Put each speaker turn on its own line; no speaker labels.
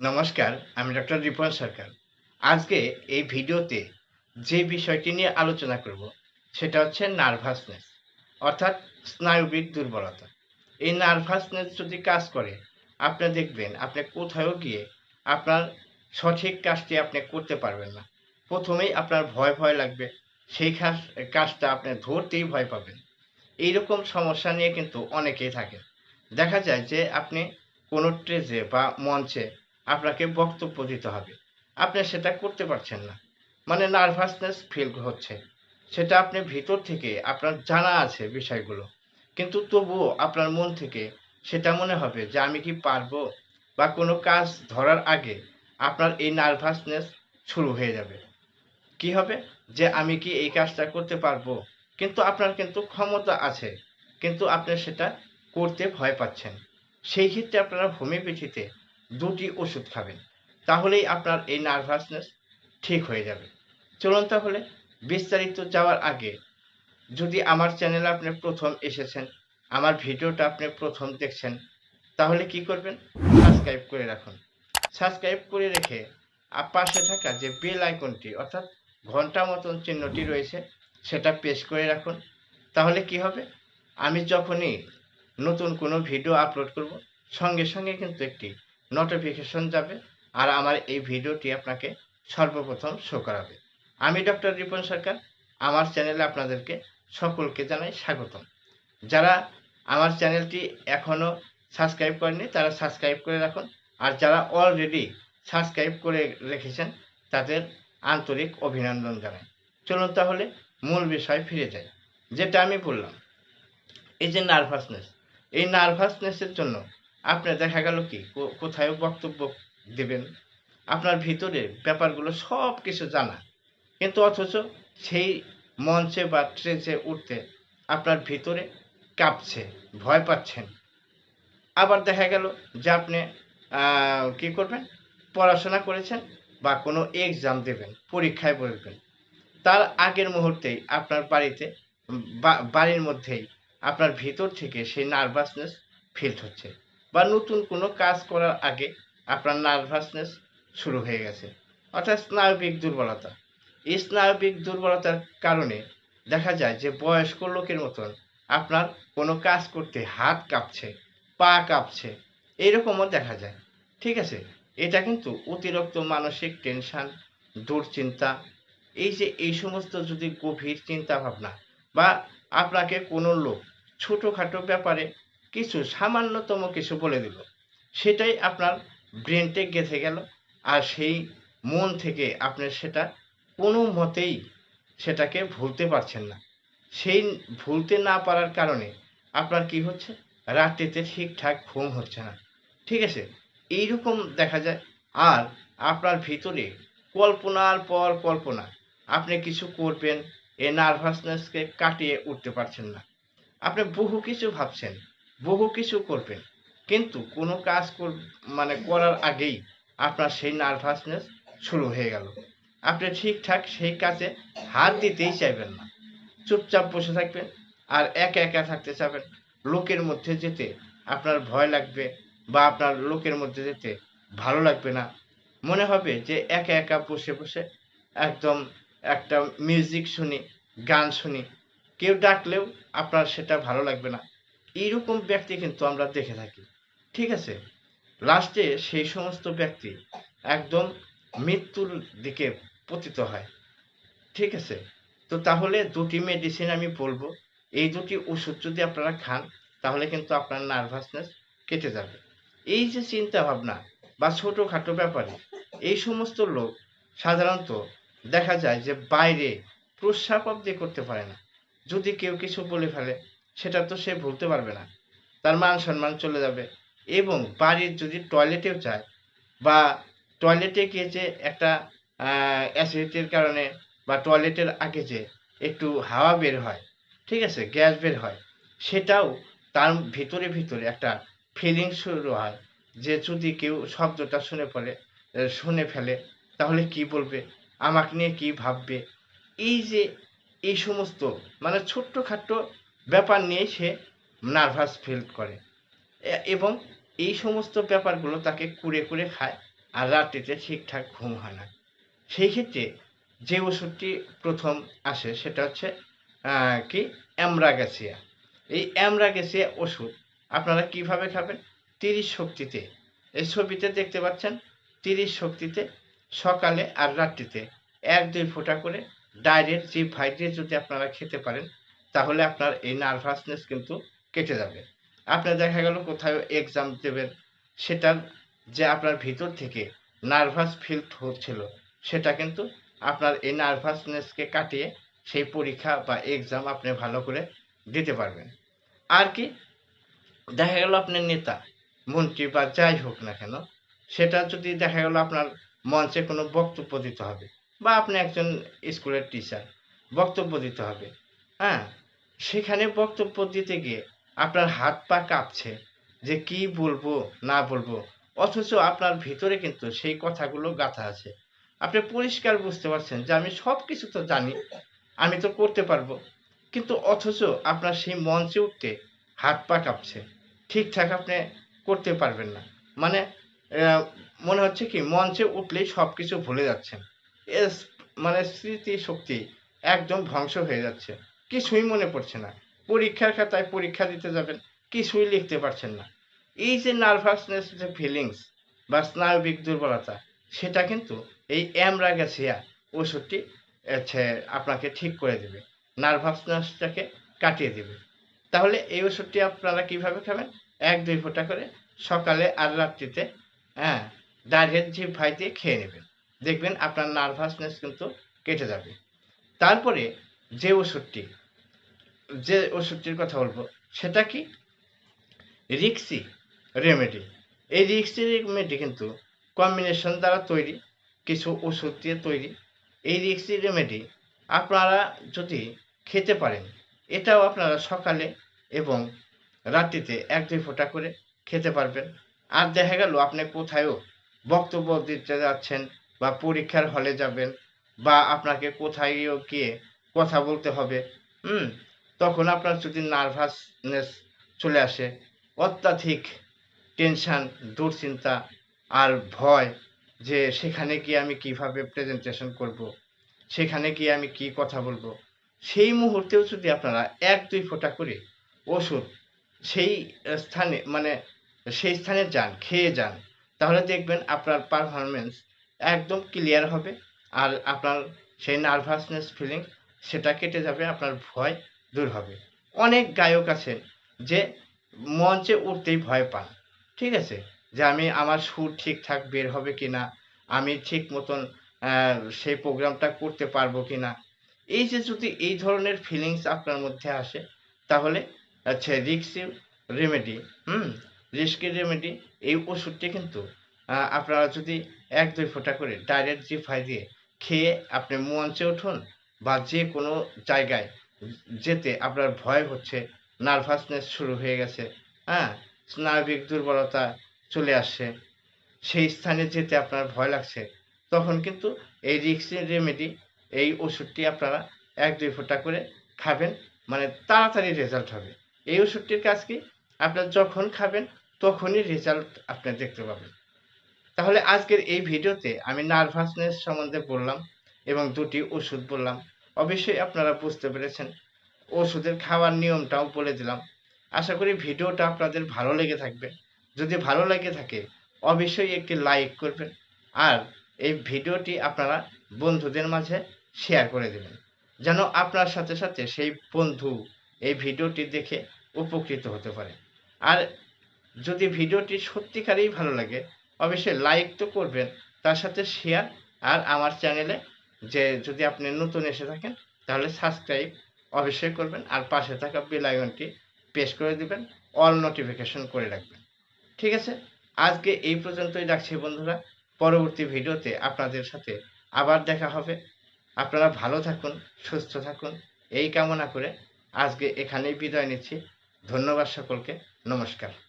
নমস্কার, আমি ডক্টর রিপন সরকার। আজকে এই ভিডিওতে যে বিষয়টি নিয়ে আলোচনা করব, সেটা হচ্ছে নার্ভাসনেস, অর্থাৎ স্নায়ুবিক দুর্বলতা। এই নার্ভাসনেস যদি কাজ করে, আপনি দেখবেন আপনি কোথাও গিয়ে আপনার সঠিক কাজটি আপনি করতে পারবেন না। প্রথমেই আপনার ভয় ভয় লাগবে, সেই কাজ, কাজটা আপনি ধরতেই ভয় পাবেন। এইরকম সমস্যা নিয়ে কিন্তু অনেকেই থাকে দেখা যায় যে আপনি কোনো স্টেজে বা মঞ্চে আপনাকে বক্তব্য দিতে হবে। আপনি সেটা করতে পারছেন না। মানে নার্ভাসনেস ফিল হচ্ছে। সেটা আপনি ভিতর থেকে আপনার জানা আছে বিষয়গুলো। কিন্তু তবুও আপনার মন থেকে সেটা মনে হবে যে আমি কি পারব বা কোনো কাজ ধরার আগে আপনার এই নার্ভাসনেস শুরু হয়ে যাবে। কি হবে? যে আমি কি এই কাজটা করতে পারব? কিন্তু আপনার কিন্তু ক্ষমতা আছে। কিন্তু আপনি সেটা করতে ভয় পাচ্ছেন। সেই ক্ষেত্রে আপনারা হোমিওপ্যাথিতে দুটি ওষুধ খাবেন, তাহলেই আপনার এই নার্ভাসনেস ঠিক হয়ে যাবে। চলুন তাহলে বিস্তারিত যাওয়ার আগে, যদি আমার চ্যানেলে আপনি প্রথম এসেছেন, আমার ভিডিওটা আপনি প্রথম দেখছেন, তাহলে কি করবেন? সাবস্ক্রাইব করে রাখুন। সাবস্ক্রাইব করে রেখে পাশে থাকা যে বেল আইকনটি অর্থাৎ ঘণ্টা মতন চিহ্নটি রয়েছে, সেটা পেশ করে রাখুন। তাহলে কি হবে? আমি যখনই নতুন কোনো ভিডিও আপলোড করব, সঙ্গে সঙ্গে কিন্তু একটি নোটিফিকেশন যাবে আর আমার এই ভিডিওটি আপনাকে সর্বপ্রথম শো করাবে। আমি ডক্টর রিপন সরকার, আমার চ্যানেলে আপনাদেরকে সকলকে জানাই স্বাগতম। যারা আমার চ্যানেলটি এখনও সাবস্ক্রাইব করেনি তারা সাবস্ক্রাইব করে রাখুন। আর যারা অলরেডি সাবস্ক্রাইব করে রেখেছেন, তাদের আন্তরিক অভিনন্দন জানাই। চলুন তাহলে মূল বিষয় ফিরে যাই। যেটা আমি বললাম, এই যে নার্ভাসনেস এই নার্ভাসনেসের জন্য আপনার দেখা গেল কি? কোথায় বক্তব্য দেবেন। আপনার ভিতরে ব্যাপারগুলো সব কিছু জানা। কিন্তু অথচ সেই মঞ্চে বা ট্রেজে উঠতে আপনার ভিতরে কাঁপছে, ভয় পাচ্ছেন। আবার দেখা গেল যে আপনি কি করবেন? পড়াশোনা করেছেন বা কোনো এক্সাম দেবেন, পরীক্ষায় বসবেন। তার আগের মুহূর্তেই আপনার বাড়িতে বাড়ির মধ্যেই আপনার ভিতর থেকে সেই নার্ভাসনেস ফিল হচ্ছে। বা নতুন কোনো কাজ করার আগে আপনার নার্ভাসনেস শুরু হয়ে গেছে। অর্থাৎ স্নায়বিক দুর্বলতা। এই স্নায়বিক দুর্বলতার কারণে দেখা যায় যে বয়স্ক লোকের মতন আপনার কোনো কাজ করতে হাত কাঁপছে, পা কাঁপছে এইরকমও দেখা যায়। ঠিক আছে? এটা কিন্তু অতিরিক্ত মানসিক টেনশন দুশ্চিন্তা, এই যে এই সমস্ত যদি গভীর চিন্তা ভাবনা বা আপনাকে কোনো লোক ছোটোখাটো ব্যাপারে কিছু সামান্যতম কিছু বলে দিল সেটাই আপনার ব্রেনটে গেঁথে গেল আর সেই মন থেকে আপনি সেটা কোনো মতেই সেটাকে ভুলতে পারছেন না। সেই ভুলতে না পারার কারণে আপনার কি হচ্ছে? রাত্রিতে ঠিকঠাক ঘুম হচ্ছে না। ঠিক আছে? এইরকম দেখা যায়। আর আপনার ভিতরে কল্পনার পর কল্পনা। আপনি কিছু করবেন, এ নার্ভাসনেসকে কাটিয়ে উঠতে পারছেন না। আপনি বহু কিছু ভাবছেন। বহু কিছু করবেন। কিন্তু কোনো কাজ কর মানে করার আগেই আপনার সেই নার্ভাসনেস শুরু হয়ে গেল। আপনি ঠিকঠাক সেই কাজে হাত দিতেই চাইবেন না। চুপচাপ বসে থাকবেন আর একা একা থাকতে চাবেন লোকের মধ্যে যেতে আপনার ভয় লাগবে বা আপনার লোকের মধ্যে যেতে ভালো লাগবে না। মনে হবে যে একা একা বসে বসে একদম একটা মিউজিক শুনি, গান শুনি। কেউ ডাকলেও আপনার সেটা ভালো লাগবে না। এইরকম ব্যক্তি কিন্তু আমরা দেখে থাকি। ঠিক আছে? লাস্টে সেই সমস্ত ব্যক্তি একদম মৃত্যুর দিকে পতিত হয়। ঠিক আছে? তো তাহলে দুটি মেডিসিন আমি বলব। এই দুটি ওষুধ যদি আপনারা খান, তাহলে কিন্তু আপনার নার্ভাসনেস কেটে যাবে। এই যে চিন্তা ভাবনা বা ছোটোখাটো ব্যাপারে, এই সমস্ত লোক সাধারণত দেখা যায় যে বাইরে প্রস্রাব অব্দি করতে পারে না। যদি কেউ কিছু বলে ফেলে সেটা তো সে ভুলতে পারবে না। তার মান সম্মান চলে যাবে। এবং বাড়ির যদি টয়লেটেও যায় বা টয়লেটে গিয়ে যে একটা অ্যাসিডিটির কারণে বা টয়লেটের আগে যে একটু হাওয়া বের হয়, ঠিক আছে, গ্যাস বের হয়, সেটাও তার ভিতরে ভিতরে একটা ফিলিং শুরু হয় যে যদি কেউ শব্দটা শুনে পড়ে, শুনে ফেলে, তাহলে কি বলবে? আমাকে নিয়ে কি ভাববে? এই যে এই সমস্ত মানে ছোট্টখাট্ট ব্যাপার নিয়ে সে নার্ভাস ফিল করে। এবং এই সমস্ত ব্যাপারগুলো তাকে কুড়ে কুড়ে খায় আর রাত্রিতে ঠিকঠাক ঘুম হয় না। সেই ক্ষেত্রে যে ওষুধটি প্রথম আসে সেটা হচ্ছে কি? অ্যামরাগাসিয়া। এই অ্যামরাগেসিয়া ওষুধ আপনারা কীভাবে খাবেন? তিরিশ শক্তিতে। এই ছবিতে দেখতে পাচ্ছেন, তিরিশ শক্তিতে সকালে আর রাত্রিতে এক দুই ফোঁটা করে ডাইরেক্ট জিভ ভাইটে যদি আপনারা খেতে পারেন তাহলে আপনার এই নার্ভাসনেস কিন্তু কেটে যাবে। আপনার দেখা গেল কোথাও এক্সাম দেবেন, সেটার যে আপনার ভিতর থেকে নার্ভাস ফিল হচ্ছিল, সেটা কিন্তু আপনার এই নার্ভাসনেসকে কাটিয়ে সেই পরীক্ষা বা এক্সাম আপনি ভালো করে দিতে পারবেন। আর কি, দেখা গেল আপনার নেতা, মন্ত্রী বা যাই হোক না কেন, সেটা যদি দেখা গেল আপনার মঞ্চে কোনো বক্তব্য দিতে হবে বা আপনি একজন স্কুলের টিচার বক্তব্য দিতে হবে হ্যাঁ? সেখানে বক্তব্য দিতে গিয়ে আপনার হাত পা কাঁপছে যে কি বলব, না বলব। অথচ আপনার ভিতরে কিন্তু সেই কথাগুলো গাঁথা আছে। আপনি পরিষ্কার বুঝতে পারছেন যে আমি সব কিছু তো জানি, আমি তো করতে পারব। কিন্তু অথচ আপনার সেই মঞ্চে উঠতে হাত পা কাঁপছে। ঠিকঠাক আপনি করতে পারবেন না। মানে মনে হচ্ছে কি মঞ্চে উঠলেই সব কিছু ভুলে যাচ্ছেন। মানে স্মৃতি শক্তি একদম ধ্বংস হয়ে যাচ্ছে। কিছুই মনে পড়ছে না। পরীক্ষার খাতায় পরীক্ষা দিতে যাবেন, কিছুই লিখতে পারছেন না। এই যে নার্ভাসনেস যে ফিলিংস বা স্নায়বিক দুর্বলতা, সেটা কিন্তু এই অ্যামরাগাসিয়া ওষুধটি আপনাকে ঠিক করে দেবে। নার্ভাসনেসটাকে কাটিয়ে দেবে। তাহলে এই ওষুধটি আপনারা কীভাবে খাবেন? এক, দুই ফোঁটা করে সকালে আর রাত্রিতে হ্যাঁ ডাইরেক্ট জিভ ভাই দিয়ে খেয়ে নেবেন। দেখবেন আপনার নার্ভাসনেস কিন্তু কেটে যাবে। তারপরে যে ওষুধটি, যে ওষুধটির কথা বলব, সেটা কি? রিক্সি রেমেডি এই রিক্সি রেমেডি কিন্তু কম্বিনেশন দ্বারা তৈরি, কিছু ওষুধ দিয়ে তৈরি। এই রিক্সি রেমেডি আপনারা যদি খেতে পারেন, এটাও আপনারা সকালে এবং রাত্রিতে এক দুই ফোঁটা করে খেতে পারবেন। আর দেখা গেল আপনি কোথায়ও বক্তব্য দিতে যাচ্ছেন বা পরীক্ষার হলে যাবেন বা আপনাকে কোথায়ও গিয়ে কথা বলতে হবে। হুম? তখন আপনার যদি নার্ভাসনেস চলে আসে, অত্যাধিক টেনশান দুশ্চিন্তা আর ভয় যে সেখানে গিয়ে আমি কীভাবে প্রেজেন্টেশন করব, সেখানে গিয়ে আমি কি কথা বলব, সেই মুহূর্তেও যদি আপনারা এক, দুই ফোঁটা করে ওষুধ সেই স্থানে মানে সেই স্থানে যান, খেয়ে যান, তাহলে দেখবেন আপনার পারফরমেন্স একদম ক্লিয়ার হবে আর আপনার সেই নার্ভাসনেস ফিলিং সেটা কেটে যাবে, আপনার ভয় দূর হবে। অনেক গায়ক আছে যে মঞ্চে উঠতেই ভয় পান, ঠিক আছে? যে আমি, আমার সুর ঠিকঠাক বের হবে কি না আমি ঠিক মতন সেই প্রোগ্রামটা করতে পারব কি না এই যে যদি এই ধরনের ফিলিংস আপনার মধ্যে আসে, তাহলে আচ্ছা রিক্সি রেমেডি হুম? রিস্কি রেমেডি এই ওষুধটি কিন্তু আপনারা যদি এক দুই ফোঁটা করে ডাইরেক্ট জিফাই দিয়ে খেয়ে আপনি মঞ্চে উঠুন বা যে কোনো জায়গায় যেতে আপনার ভয় হচ্ছে, নার্ভাসনেস শুরু হয়ে গেছে হ্যাঁ? স্নায়বিক দুর্বলতা চলে আসছে, সেই স্থানে যেতে আপনার ভয় লাগছে, তখন কিন্তু এই রিক্সি রেমেডি, এই ওষুধটি আপনারা এক দুই ফোঁটা করে খাবেন মানে তাড়াতাড়ি রেজাল্ট হবে। এই ওষুধটির কাজ কি? আপনার যখন খাবেন, তখনই রেজাল্ট আপনি দেখতে পাবেন। তাহলে আজকের এই ভিডিওতে আমি নার্ভাসনেস সম্বন্ধে বললাম এবং দুটি ওষুধ বললাম। অবশ্যই আপনারা বুঝতে পেরেছেন। ওষুধের খাওয়ার নিয়মটাও বলে দিলাম। আশা করি ভিডিওটা আপনাদের ভালো লেগে থাকবে। যদি ভালো লেগে থাকে, অবশ্যই একটি লাইক করবেন। আর এই ভিডিওটি আপনারা বন্ধুদের মাঝে শেয়ার করে দেবেন। যেন আপনার সাথে সাথে সেই বন্ধু এই ভিডিওটি দেখে উপকৃত হতে পারে। আর যদি ভিডিওটি সত্যিকারেই ভালো লাগে, অবশ্যই লাইক তো করবেন, তার সাথে শেয়ার, আর আমার চ্যানেলে যে যদি আপনি নতুন এসে থাকেন, তাহলে সাবস্ক্রাইব অবশ্যই করবেন আর পাশে থাকা বেল আইকনটি প্রেস করে দিবেন অল নোটিফিকেশন করে রাখবেন। ঠিক আছে? আজকে এই পর্যন্তই রাখছি বন্ধুরা। পরবর্তী ভিডিওতে আপনাদের সাথে আবার দেখা হবে। আপনারা ভালো থাকুন, সুস্থ থাকুন। এই কামনা করে আজকে এখানেই বিদায় নিচ্ছি। ধন্যবাদ সকলকে। নমস্কার।